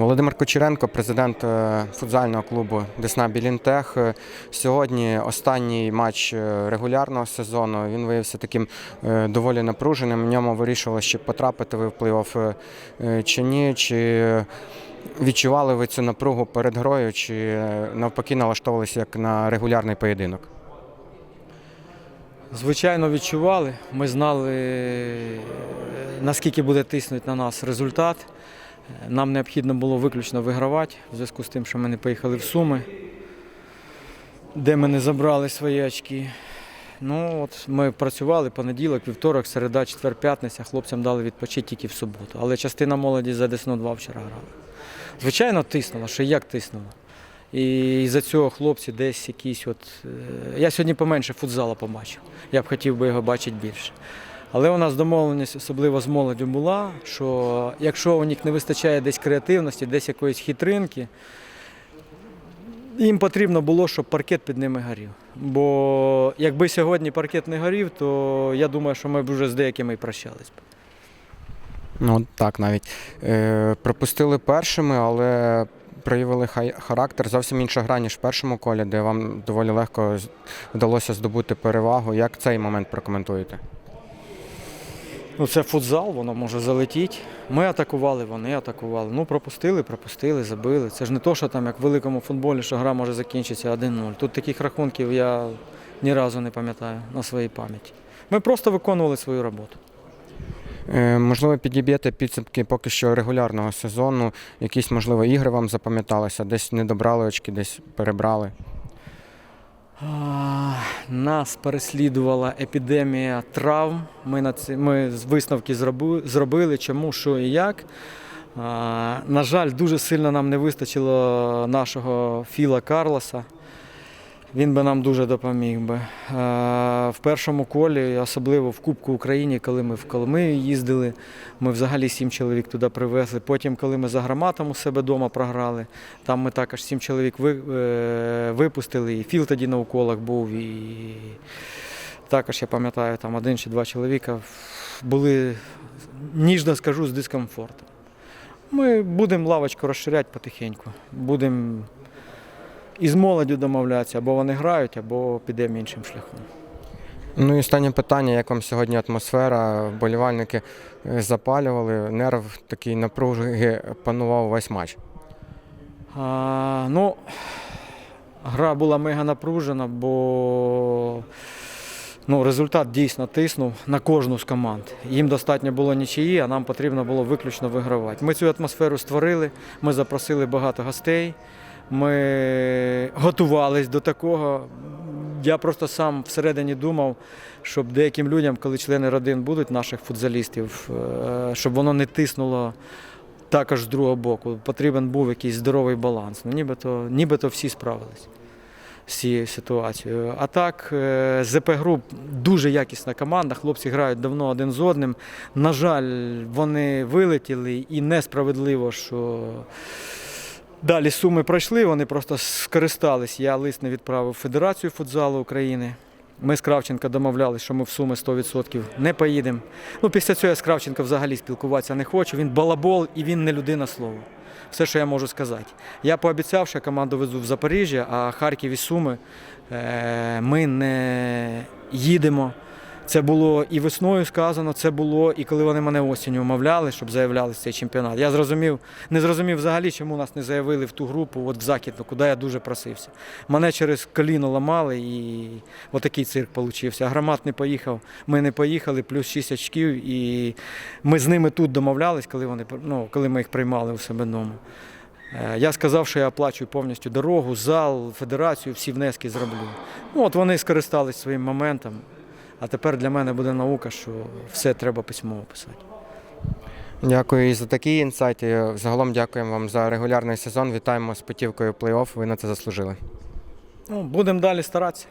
Володимир Кучеренко, президент е, футзального клубу Десна Білінтех. Е, Сьогодні останній матч е, регулярного сезону. Він виявився таким доволі напруженим. В ньому вирішували, чи потрапити ви в плей-офф чи ні. Чи відчували ви цю напругу перед грою, чи навпаки налаштовувалися як на регулярний поєдинок? Звичайно, відчували. Ми знали, наскільки буде тиснути на нас результат. Нам необхідно було виключно вигравати в зв'язку з тим, що ми не поїхали в Суми, де ми не забрали свої очки. Ну, от ми працювали понеділок, вівторок, середа, четвер, п'ятниця. Хлопцям дали відпочити тільки в суботу. Але частина молоді за Десну 2 вчора грала. Звичайно, тиснула, що як тиснула. І за цього хлопці десь якісь от. е, Я сьогодні поменше футзала побачив. Я б хотів би його бачити більше. Але у нас домовленість, особливо з молоддю, була, що якщо у них не вистачає десь креативності, десь якоїсь хитринки, їм потрібно було, щоб паркет під ними горів. Бо якби сьогодні паркет не горів, то я думаю, що ми б вже з деякими і прощались. Ну так навіть е, пропустили першими, але проявили характер. Зовсім інша гра, ніж в першому колі, де вам доволі легко вдалося здобути перевагу. Як цей момент прокоментуєте? Ну, це футзал, воно може залетіти. Ми атакували, вони атакували. Ну, пропустили, пропустили, забили. Це ж не то, що там, як в великому футболі, що гра може закінчитися 1-0. Тут таких рахунків я ні разу не пам'ятаю на своїй пам'яті. Ми просто виконували свою роботу. Е, можливо, підіб'єте підсумки поки що регулярного сезону. Якісь, можливо, ігри вам запам'яталися, десь не добрали очки, десь перебрали. Нас переслідувала епідемія травм. Ми, на ці, ми висновки зроби- зробили, чому, що і як. На жаль, дуже сильно нам не вистачило нашого Філа Карлоса. Він би нам дуже допоміг би. В першому колі, особливо в Кубку України, коли ми в Коломию їздили, ми взагалі сім чоловік туди привезли. Потім, коли ми за громатом у себе вдома програли, там ми також сім чоловік е, випустили, і Філ тоді на уколах був, і також я пам'ятаю, там один чи два чоловіка були, ніжно скажу, з дискомфортом. Ми будемо лавочку розширяти потихеньку. Будемо із молоддю домовлятися, або вони грають, або підемо іншим шляхом. Ну і останнє питання: як вам сьогодні атмосфера? Вболівальники е, запалювали, нерв такий напруги панував весь матч. А, ну, гра була мега напружена, бо ну, результат дійсно тиснув на кожну з команд. Їм достатньо було нічиї, а нам потрібно було виключно вигравати. Ми цю атмосферу створили, ми запросили багато гостей, ми готувались до такого. Я просто сам всередині думав, щоб деяким людям, коли члени родин будуть наших футзалістів, е, щоб воно не тиснуло також з другого боку. Потрібен був якийсь здоровий баланс. Ну, нібито, нібито всі справились з цією ситуацією. А так, е, ЗП груп дуже якісна команда. Хлопці грають давно один з одним. На жаль, вони вилетіли і несправедливо, що. Далі суми пройшли, вони просто скористались. Я лист не відправив Федерацію футзалу України. Ми з Кравченка домовлялися, що ми в суми 100% не поїдемо. Ну, після цього я з Кравченка взагалі спілкуватися не хочу. Він балабол і він не людина слова. Все, що я можу сказати. Я пообіцяв, що команду везу в Запоріжжя, а Харків і Суми е, ми не їдемо. Це було і весною сказано, це було і коли вони мене осінню умовляли, щоб заявлялися в цей чемпіонат. Я зрозумів, не зрозумів взагалі, чому нас не заявили в ту групу, от в Західну, куди я дуже просився. Мене через коліно ламали і отакий цирк получився. Громад не поїхав, ми не поїхали, плюс 6 очків, і ми з ними тут домовлялись, коли вони ну, коли ми їх приймали у себе вдома. Е, Я сказав, що я оплачую повністю дорогу, зал, федерацію, всі внески зроблю. Ну, от вони скористались своїм моментом. А тепер для мене буде наука, що все треба письмово писати. Дякую і за такі інсайти. Загалом дякуємо вам за регулярний сезон. Вітаємо з путівкою плей-офф. Ви на це заслужили. Ну, будемо далі старатися.